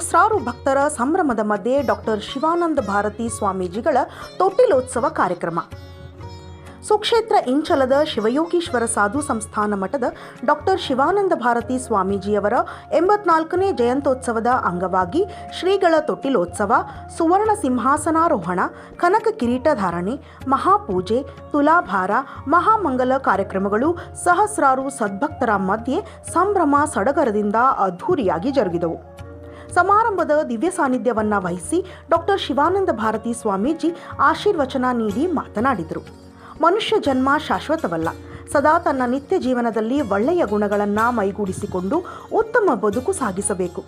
ಸಾವಿರಾರು ಭಕ್ತರ ಸಂಭ್ರಮದ ಮಧ್ಯೆ ಡಾಕ್ಟರ್ ಶಿವಾನಂದ ಭಾರತಿ ಸ್ವಾಮೀಜಿಗಳ ತೊಟ್ಟಿಲೋತ್ಸವ ಕಾರ್ಯಕ್ರಮ. ಸುಕ್ಷೇತ್ರ ಇಂಚಲದ ಶಿವಯೋಗೀಶ್ವರ ಸಾಧು ಸಂಸ್ಥಾನ ಮಠದ ಡಾಕ್ಟರ್ ಶಿವಾನಂದ ಭಾರತಿ ಸ್ವಾಮೀಜಿಯವರ ಎಂಬತ್ನಾಲ್ಕನೇ ಜಯಂತೋತ್ಸವದ ಅಂಗವಾಗಿ ಶ್ರೀಗಳ ತೊಟ್ಟಿಲೋತ್ಸವ, ಸುವರ್ಣ ಸಿಂಹಾಸನಾರೋಹಣ, ಕನಕ ಕಿರೀಟಧಾರಣೆ ಮಹಾಪೂಜೆ, ತುಲಾಭಾರ, ಮಹಾಮಂಗಲ ಕಾರ್ಯಕ್ರಮಗಳು ಸಹಸ್ರಾರು ಸದ್ಭಕ್ತರ ಮಧ್ಯೆ ಸಂಭ್ರಮ ಸಡಗರದಿಂದ ಅದ್ಧೂರಿಯಾಗಿ ಜರುಗಿದವು. ಸಮಾರಂಭದ ದಿವ್ಯ ಸಾನ್ನಿಧ್ಯವನ್ನ ವಹಿಸಿ ಡಾಕ್ಟರ್ ಶಿವಾನಂದ ಭಾರತಿ ಸ್ವಾಮೀಜಿ ಆಶೀರ್ವಚನ ನೀಡಿ ಮಾತನಾಡಿದರು. ಮನುಷ್ಯ ಜನ್ಮ ಶಾಶ್ವತವಲ್ಲ. ಸದಾ ತನ್ನ ನಿತ್ಯ ಜೀವನದಲ್ಲಿ ಒಳ್ಳೆಯ ಗುಣಗಳನ್ನು ಮೈಗೂಡಿಸಿಕೊಂಡು ಉತ್ತಮ ಬದುಕು ಸಾಗಿಸಬೇಕು.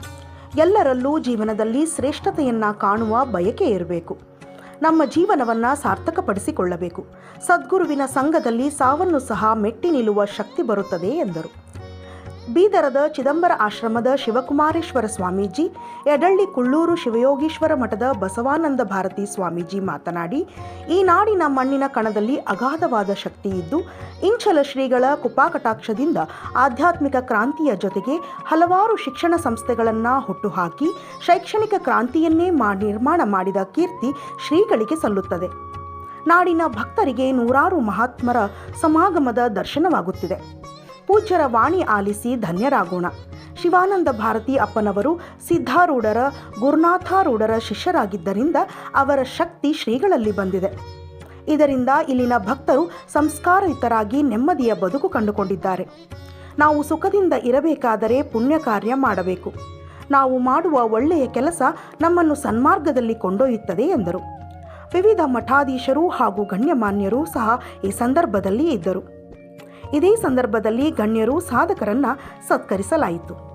ಎಲ್ಲರಲ್ಲೂ ಜೀವನದಲ್ಲಿ ಶ್ರೇಷ್ಠತೆಯನ್ನು ಕಾಣುವ ಬಯಕೆ ಇರಬೇಕು. ನಮ್ಮ ಜೀವನವನ್ನು ಸಾರ್ಥಕಪಡಿಸಿಕೊಳ್ಳಬೇಕು. ಸದ್ಗುರುವಿನ ಸಂಘದಲ್ಲಿ ಸಾವನ್ನು ಸಹ ಮೆಟ್ಟಿ ನಿಲ್ಲುವ ಶಕ್ತಿ ಬರುತ್ತದೆ ಎಂದರು. ಬೀದರದ ಚಿದಂಬರ ಆಶ್ರಮದ ಶಿವಕುಮಾರೇಶ್ವರ ಸ್ವಾಮೀಜಿ, ಎಡಳ್ಳಿ ಕುಳ್ಳೂರು ಶಿವಯೋಗೀಶ್ವರ ಮಠದ ಬಸವಾನಂದ ಭಾರತಿ ಸ್ವಾಮೀಜಿ ಮಾತನಾಡಿ, ಈ ನಾಡಿನ ಮಣ್ಣಿನ ಕಣದಲ್ಲಿ ಅಗಾಧವಾದ ಶಕ್ತಿ ಇದ್ದು, ಇಂಚಲ ಶ್ರೀಗಳ ಕುಪಾಕಟಾಕ್ಷದಿಂದ ಆಧ್ಯಾತ್ಮಿಕ ಕ್ರಾಂತಿಯ ಜೊತೆಗೆ ಹಲವಾರು ಶಿಕ್ಷಣ ಸಂಸ್ಥೆಗಳನ್ನು ಹುಟ್ಟುಹಾಕಿ, ಶೈಕ್ಷಣಿಕ ಕ್ರಾಂತಿಯನ್ನೇ ಮಾ, ನಿರ್ಮಾಣ ಮಾಡಿದ ಕೀರ್ತಿ ಶ್ರೀಗಳಿಗೆ ಸಲ್ಲುತ್ತದೆ. ನಾಡಿನ ಭಕ್ತರಿಗೆ ನೂರಾರು ಮಹಾತ್ಮರ ಸಮಾಗಮದ ದರ್ಶನವಾಗುತ್ತಿದೆ. ಪೂಜ್ಯರ ವಾಣಿ ಆಲಿಸಿ ಧನ್ಯರಾಗೋಣ. ಶಿವಾನಂದ ಭಾರತಿ ಅಪ್ಪನವರು ಸಿದ್ಧಾರೂಢರ, ಗುರುನಾಥಾರೂಢರ ಶಿಷ್ಯರಾಗಿದ್ದರಿಂದ ಅವರ ಶಕ್ತಿ ಶ್ರೀಗಳಲ್ಲಿ ಬಂದಿದೆ. ಇದರಿಂದ ಇಲ್ಲಿನ ಭಕ್ತರು ಸಂಸ್ಕಾರಯುತರಾಗಿ ನೆಮ್ಮದಿಯ ಬದುಕು ಕಂಡುಕೊಂಡಿದ್ದಾರೆ. ನಾವು ಸುಖದಿಂದ ಇರಬೇಕಾದರೆ ಪುಣ್ಯ ಕಾರ್ಯ ಮಾಡಬೇಕು. ನಾವು ಮಾಡುವ ಒಳ್ಳೆಯ ಕೆಲಸ ನಮ್ಮನ್ನು ಸನ್ಮಾರ್ಗದಲ್ಲಿ ಕೊಂಡೊಯ್ಯುತ್ತದೆ ಎಂದರು. ವಿವಿಧ ಮಠಾಧೀಶರು ಹಾಗೂ ಗಣ್ಯಮಾನ್ಯರು ಸಹ ಈ ಸಂದರ್ಭದಲ್ಲಿ ಇದ್ದರು. ಇದೇ ಸಂದರ್ಭದಲ್ಲಿ ಗಣ್ಯರು ಸಾಧಕರನ್ನ ಸತ್ಕರಿಸಲಾಯಿತು.